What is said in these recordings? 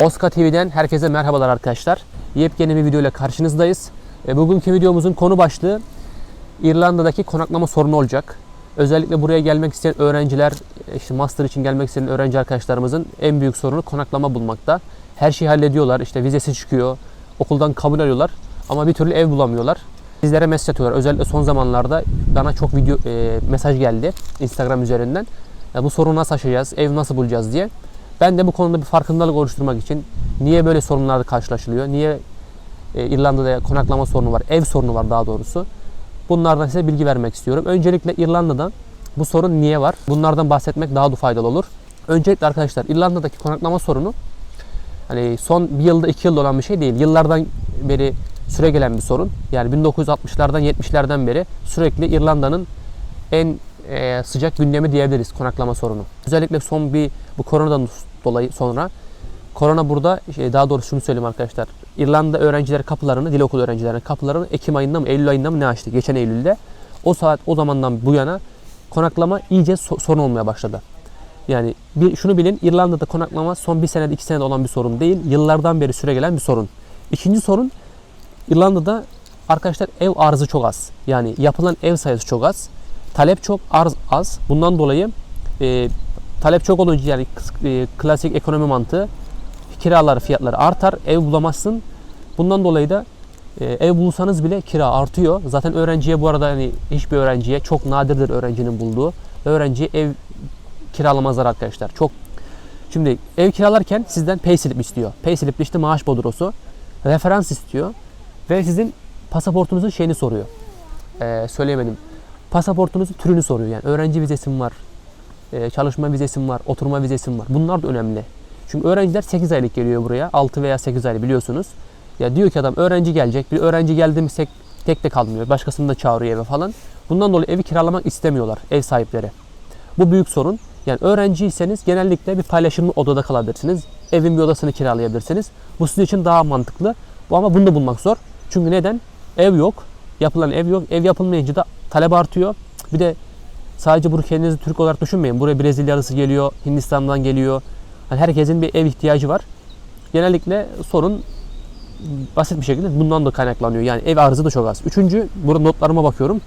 Oska TV'den herkese merhabalar arkadaşlar. Yepyeni bir video ile karşınızdayız. Bugünkü videomuzun konu başlığı İrlanda'daki konaklama sorunu olacak. Özellikle buraya gelmek isteyen öğrenciler, işte master için gelmek isteyen öğrenci arkadaşlarımızın en büyük sorunu konaklama bulmakta. Her şeyi hallediyorlar, işte vizesi çıkıyor, okuldan kabul alıyorlar ama bir türlü ev bulamıyorlar. Bizlere mesaj atıyorlar. Özellikle son zamanlarda bana çok video e, mesaj geldi Instagram üzerinden. Ya bu sorunu nasıl aşacağız, ev nasıl bulacağız diye. Ben de bu konuda bir farkındalık oluşturmak için niye böyle sorunlarla karşılaşılıyor, niye e, İrlanda'da konaklama sorunu var, ev sorunu var daha doğrusu. Bunlardan size bilgi vermek istiyorum. Öncelikle İrlanda'da bu sorun niye var? Bunlardan bahsetmek daha da faydalı olur. Öncelikle arkadaşlar İrlanda'daki konaklama sorunu hani son bir yılda iki yılda olan bir şey değil. Yıllardan beri süre gelen bir sorun. Yani 1960'lardan 70'lerden beri sürekli İrlanda'nın en e, sıcak gündemi diyebiliriz konaklama sorunu. Özellikle son bir bu koronadan dolayı sonra korona burada şey, daha doğrusu şunu söyleyeyim arkadaşlar. İrlanda öğrenciler kapılarını, dil okulu öğrencilerinin kapılarını Ekim ayında mı Eylül ayında mı ne açtı? Geçen Eylül'de. O saat o zamandan bu yana konaklama iyice so- sorun olmaya başladı. Yani bir, şunu bilin İrlanda'da konaklama son bir senede iki senede olan bir sorun değil. Yıllardan beri süre gelen bir sorun. İkinci sorun İrlanda'da arkadaşlar ev arzı çok az. Yani yapılan ev sayısı çok az. Talep çok, arz az. Bundan dolayı e, talep çok olunca yani e, klasik ekonomi mantığı kiralar fiyatları artar, ev bulamazsın. Bundan dolayı da e, ev bulsanız bile kira artıyor. Zaten öğrenciye bu arada hani hiçbir öğrenciye çok nadirdir öğrencinin bulduğu. Öğrenciye ev kiralamazlar arkadaşlar. Çok Şimdi ev kiralarken sizden payslip istiyor. Payslip işte maaş bodrosu, referans istiyor ve sizin pasaportunuzun şeyini soruyor. Ee, söyleyemedim. Pasaportunuzun türünü soruyor. Yani öğrenci vizesi mi var, e, çalışma vizesi mi var, oturma vizesi mi var? Bunlar da önemli. Çünkü öğrenciler 8 aylık geliyor buraya. 6 veya 8 aylık biliyorsunuz. Ya diyor ki adam öğrenci gelecek. Bir öğrenci geldi mi tek, tek de kalmıyor. Başkasını da çağırıyor eve falan. Bundan dolayı evi kiralamak istemiyorlar ev sahipleri. Bu büyük sorun. Yani öğrenciyseniz genellikle bir paylaşımlı odada kalabilirsiniz. Evin bir odasını kiralayabilirsiniz. Bu sizin için daha mantıklı. Ama bunu da bulmak zor. Çünkü neden? Ev yok. Yapılan ev yok. Ev yapılmayınca da talep artıyor. Bir de sadece bunu kendinizi Türk olarak düşünmeyin. Buraya Brezilyalısı geliyor, Hindistan'dan geliyor. Yani herkesin bir ev ihtiyacı var. Genellikle sorun basit bir şekilde bundan da kaynaklanıyor. Yani ev arzı da çok az. Üçüncü, burada notlarıma bakıyorum.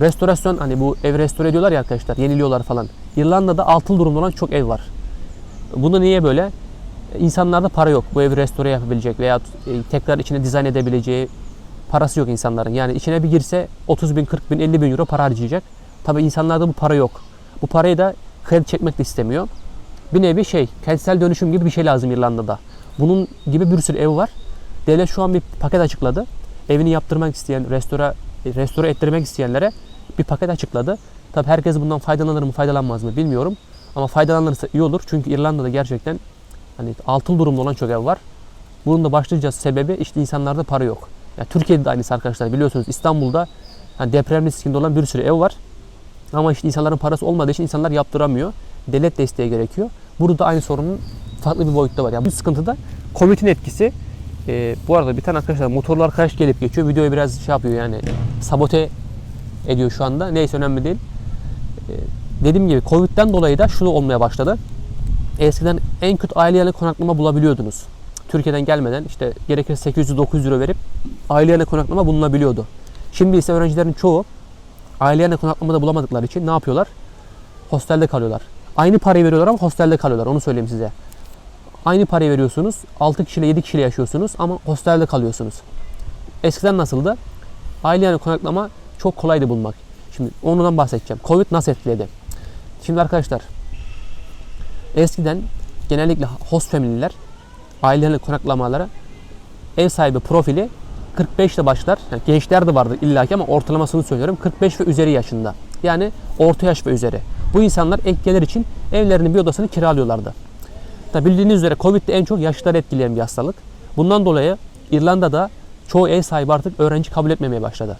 Restorasyon hani bu ev restore ediyorlar ya arkadaşlar, yeniliyorlar falan. İrlanda'da altın durumda olan çok ev var. Bunu niye böyle? İnsanlarda para yok. Bu evi restore yapabilecek veya e, tekrar içine dizayn edebileceği parası yok insanların. Yani içine bir girse 30 bin, 40 bin, 50 bin euro para harcayacak. Tabii insanlarda bu para yok. Bu parayı da kredi çekmek de istemiyor. Bir nevi şey, kentsel dönüşüm gibi bir şey lazım İrlanda'da. Bunun gibi bir sürü ev var. Devlet şu an bir paket açıkladı. Evini yaptırmak isteyen, restore, restore ettirmek isteyenlere bir paket açıkladı. Tabi herkes bundan faydalanır mı, faydalanmaz mı bilmiyorum. Ama faydalanırsa iyi olur. Çünkü İrlanda'da gerçekten hani altın durumda olan çok ev var. Bunun da başlıca sebebi işte insanlarda para yok. Yani Türkiye'de de aynısı arkadaşlar biliyorsunuz İstanbul'da hani deprem riskinde olan bir sürü ev var. Ama işte insanların parası olmadığı için insanlar yaptıramıyor. Devlet desteği gerekiyor. Burada da aynı sorunun farklı bir boyutta var. Yani bu sıkıntıda Covid'in etkisi e, bu arada bir tane arkadaşlar motorlu arkadaş gelip geçiyor. Videoyu biraz şey yapıyor yani sabote ediyor şu anda. Neyse önemli değil. E, dediğim gibi Covid'den dolayı da şunu olmaya başladı. Eskiden en kötü aile yanı konaklama bulabiliyordunuz. Türkiye'den gelmeden işte gerekirse 800-900 euro verip aile konaklama bulunabiliyordu. Şimdi ise öğrencilerin çoğu aile yanı konaklamada bulamadıkları için ne yapıyorlar? Hostelde kalıyorlar. Aynı parayı veriyorlar ama hostelde kalıyorlar. Onu söyleyeyim size. Aynı parayı veriyorsunuz. 6 kişiyle 7 kişiyle yaşıyorsunuz ama hostelde kalıyorsunuz. Eskiden nasıldı? Aile konaklama çok kolaydı bulmak. Şimdi ondan bahsedeceğim. Covid nasıl etkiledi? Şimdi arkadaşlar eskiden genellikle host family'ler ailelerine konaklamalara ev sahibi profili 45 ile başlar. Yani gençler de vardır illaki ama ortalamasını söylüyorum. 45 ve üzeri yaşında. Yani orta yaş ve üzeri. Bu insanlar ek gelir için evlerinin bir odasını kiralıyorlardı. Tabi bildiğiniz üzere Covid de en çok yaşlıları etkileyen bir hastalık. Bundan dolayı İrlanda'da çoğu ev sahibi artık öğrenci kabul etmemeye başladı.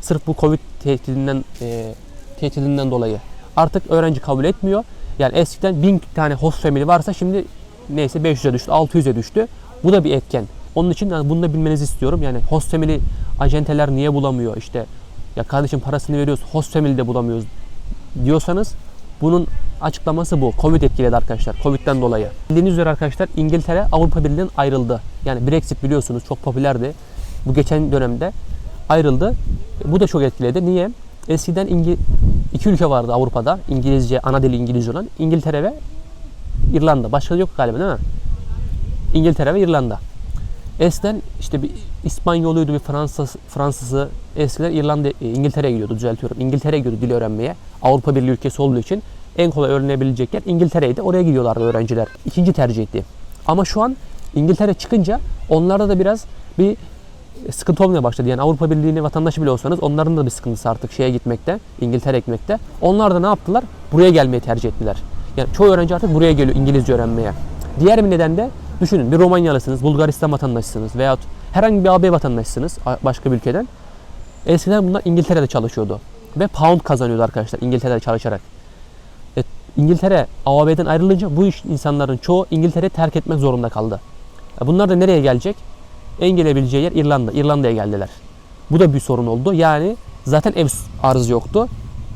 Sırf bu Covid tehdidinden, e, tehdidinden dolayı. Artık öğrenci kabul etmiyor. Yani eskiden 1000 tane host family varsa şimdi neyse 500'e düştü, 600'e düştü. Bu da bir etken. Onun için yani bunu da bilmenizi istiyorum. Yani host family acenteler niye bulamıyor? İşte ya kardeşim parasını veriyoruz, host family de bulamıyoruz diyorsanız bunun açıklaması bu. Covid etkiledi arkadaşlar. Covid'den dolayı. Bildiğiniz üzere arkadaşlar İngiltere Avrupa Birliği'nden ayrıldı. Yani Brexit biliyorsunuz çok popülerdi. Bu geçen dönemde ayrıldı. Bu da çok etkiledi. Niye? Eskiden İngi iki ülke vardı Avrupa'da. İngilizce, ana dili İngilizce olan. İngiltere ve İrlanda. Başka yok galiba değil mi? İngiltere ve İrlanda. Eskiden işte bir İspanyoluydu, bir Fransız, Fransızı eskiden İrlanda, e, İngiltere'ye gidiyordu düzeltiyorum. İngiltere'ye gidiyordu dil öğrenmeye. Avrupa Birliği ülkesi olduğu için en kolay öğrenebilecek yer İngiltere'ydi. Oraya gidiyorlardı öğrenciler. İkinci tercihti. Ama şu an İngiltere çıkınca onlarda da biraz bir sıkıntı olmaya başladı. Yani Avrupa Birliği'nin vatandaşı bile olsanız onların da bir sıkıntısı artık şeye gitmekte, İngiltere gitmekte. Onlar da ne yaptılar? Buraya gelmeyi tercih ettiler. Yani çoğu öğrenci artık buraya geliyor İngilizce öğrenmeye. Diğer bir neden de düşünün bir Romanyalısınız, Bulgaristan vatandaşısınız veyahut herhangi bir AB vatandaşısınız başka bir ülkeden. Eskiden bunlar İngiltere'de çalışıyordu. Ve pound kazanıyordu arkadaşlar İngiltere'de çalışarak. E, İngiltere AB'den ayrılınca bu iş insanların çoğu İngiltere'yi terk etmek zorunda kaldı. E, bunlar da nereye gelecek? En gelebileceği yer İrlanda. İrlanda'ya geldiler. Bu da bir sorun oldu. Yani zaten ev arzı yoktu.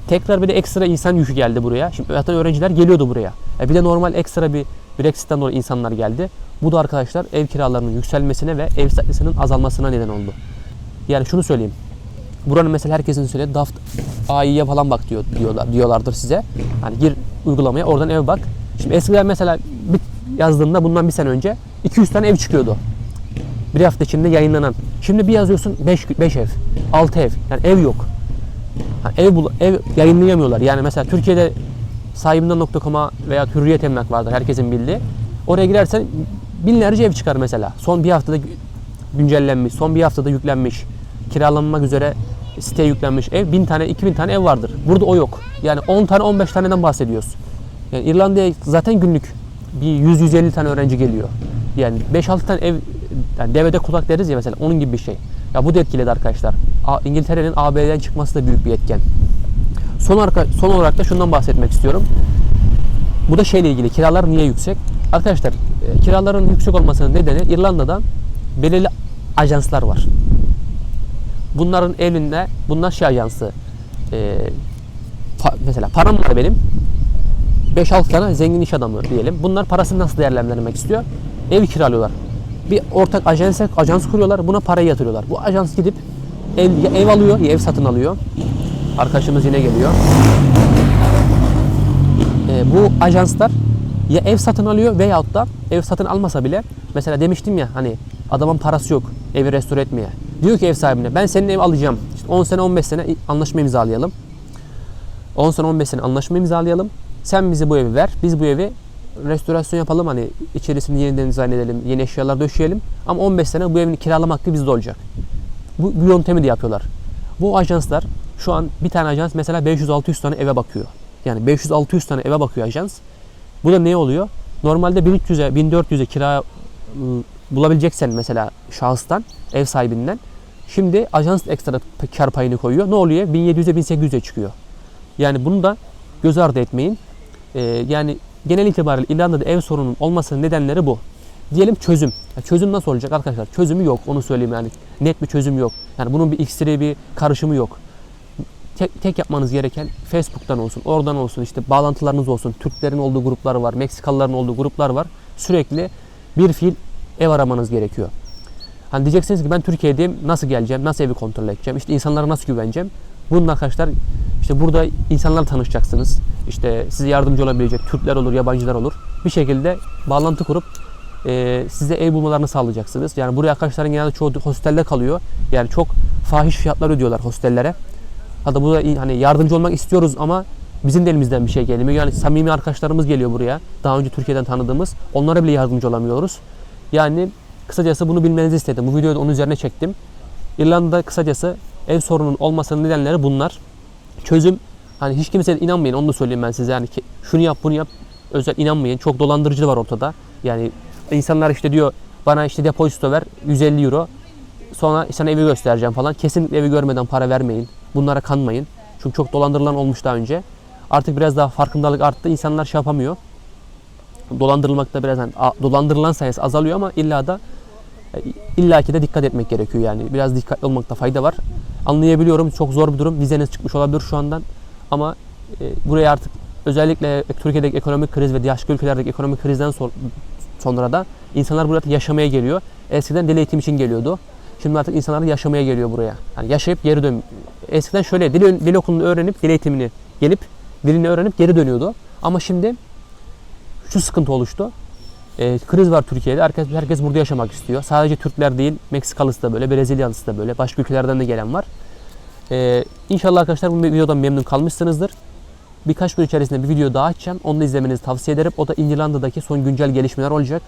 Tekrar bir de ekstra insan yükü geldi buraya. Şimdi zaten öğrenciler geliyordu buraya. E bir de normal ekstra bir Brexit'ten dolayı insanlar geldi. Bu da arkadaşlar ev kiralarının yükselmesine ve ev sayısının azalmasına neden oldu. Yani şunu söyleyeyim. Buranın mesela herkesin söylediği Daft AI'ye falan bak diyor diyorlar diyorlardır size. Hani gir uygulamaya oradan ev bak. Şimdi eskiden mesela bir yazdığımda bundan bir sene önce 200 tane ev çıkıyordu. Bir hafta içinde yayınlanan. Şimdi bir yazıyorsun 5 5 ev, 6 ev. Yani ev yok. Ha, ev bul ev yayınlayamıyorlar. Yani mesela Türkiye'de sahibinden.com'a veya Hürriyet Emlak vardır herkesin bildiği. Oraya girersen binlerce ev çıkar mesela. Son bir haftada güncellenmiş, son bir haftada yüklenmiş, kiralanmak üzere siteye yüklenmiş ev. Bin tane, iki bin tane ev vardır. Burada o yok. Yani 10 tane, 15 taneden bahsediyoruz. Yani İrlanda'ya zaten günlük bir 100-150 tane öğrenci geliyor. Yani 5-6 tane ev, yani devede kulak deriz ya mesela onun gibi bir şey. Ya bu da etkiledi arkadaşlar. İngiltere'nin AB'den çıkması da büyük bir etken. Son, arka, son olarak da şundan bahsetmek istiyorum. Bu da şeyle ilgili. Kiralar niye yüksek? Arkadaşlar e, kiraların yüksek olmasının nedeni İrlanda'da belirli ajanslar var. Bunların elinde bunlar şey ajansı. E, pa- mesela param var benim. 5-6 tane zengin iş adamı diyelim. Bunlar parasını nasıl değerlendirmek istiyor? Ev kiralıyorlar. Bir ortak ajans, ajans kuruyorlar. Buna parayı yatırıyorlar. Bu ajans gidip ev, ev alıyor ya ev satın alıyor. Arkadaşımız yine geliyor. Ee, bu ajanslar ya ev satın alıyor veyahut da ev satın almasa bile mesela demiştim ya hani adamın parası yok evi restore etmeye. Diyor ki ev sahibine ben senin ev alacağım. İşte 10 sene 15 sene anlaşma imzalayalım. 10 sene 15 sene anlaşma imzalayalım. Sen bize bu evi ver. Biz bu evi restorasyon yapalım hani içerisini yeniden dizayn edelim, yeni eşyalar döşeyelim. Ama 15 sene bu evin kiralama hakkı bizde olacak. Bu, bu yöntemi de yapıyorlar. Bu ajanslar şu an bir tane ajans mesela 500-600 tane eve bakıyor. Yani 500-600 tane eve bakıyor ajans. Bu da ne oluyor? Normalde 1300'e 1400'e kira ıı, bulabileceksen mesela şahıstan, ev sahibinden. Şimdi ajans ekstra kar payını koyuyor. Ne oluyor? 1700'e 1800'e çıkıyor. Yani bunu da göz ardı etmeyin. Ee, yani genel itibariyle İrlanda'da ev sorunun olmasının nedenleri bu. Diyelim çözüm. Ya çözüm nasıl olacak arkadaşlar? Çözümü yok. Onu söyleyeyim yani. Net bir çözüm yok. Yani bunun bir iksiri, bir karışımı yok. Tek, tek yapmanız gereken Facebook'tan olsun, oradan olsun, işte bağlantılarınız olsun. Türklerin olduğu gruplar var, Meksikalıların olduğu gruplar var. Sürekli bir fiil ev aramanız gerekiyor. Hani diyeceksiniz ki ben Türkiye'deyim, nasıl geleceğim, nasıl evi kontrol edeceğim, işte insanlara nasıl güveneceğim. Bunun arkadaşlar işte burada insanlarla tanışacaksınız. İşte size yardımcı olabilecek Türkler olur, yabancılar olur. Bir şekilde bağlantı kurup e, size ev bulmalarını sağlayacaksınız. Yani buraya arkadaşların genelde çoğu hostelde kalıyor. Yani çok fahiş fiyatlar ödüyorlar hostellere. Hatta bu da hani yardımcı olmak istiyoruz ama bizim de elimizden bir şey gelmiyor. Yani samimi arkadaşlarımız geliyor buraya. Daha önce Türkiye'den tanıdığımız. Onlara bile yardımcı olamıyoruz. Yani kısacası bunu bilmenizi istedim. Bu videoyu da onun üzerine çektim. İrlanda'da kısacası ev sorunun olmasının nedenleri bunlar. Çözüm hani hiç kimseye inanmayın onu da söyleyeyim ben size. Yani şunu yap bunu yap özel inanmayın. Çok dolandırıcı var ortada. Yani insanlar işte diyor bana işte depozito ver 150 euro. Sonra sana evi göstereceğim falan. Kesinlikle evi görmeden para vermeyin. Bunlara kanmayın. Çünkü çok dolandırılan olmuş daha önce. Artık biraz daha farkındalık arttı. İnsanlar şey yapamıyor. Dolandırılmakta biraz yani dolandırılan sayısı azalıyor ama illa da e, illaki de dikkat etmek gerekiyor yani. Biraz dikkatli olmakta fayda var. Anlayabiliyorum çok zor bir durum. Vizeniz çıkmış olabilir şu andan. Ama e, buraya artık özellikle Türkiye'deki ekonomik kriz ve diğer ülkelerdeki ekonomik krizden son- sonra da insanlar burada yaşamaya geliyor. Eskiden dil eğitim için geliyordu. Şimdi artık insanlar yaşamaya geliyor buraya. Yani yaşayıp geri dön. Eskiden şöyle dil, dil okulunu öğrenip dil eğitimini gelip dilini öğrenip geri dönüyordu. Ama şimdi şu sıkıntı oluştu. Ee, kriz var Türkiye'de. Herkes, herkes burada yaşamak istiyor. Sadece Türkler değil, Meksikalısı da böyle, Brezilyalısı da böyle, başka ülkelerden de gelen var. Ee, inşallah arkadaşlar bu videodan memnun kalmışsınızdır. Birkaç gün içerisinde bir video daha açacağım. Onu da izlemenizi tavsiye ederim. O da İrlanda'daki son güncel gelişmeler olacak.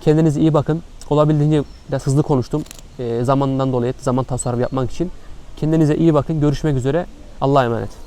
Kendinize iyi bakın. Olabildiğince biraz hızlı konuştum. Ee, zamanından dolayı zaman tasarrufu yapmak için. Kendinize iyi bakın. Görüşmek üzere. Allah'a emanet.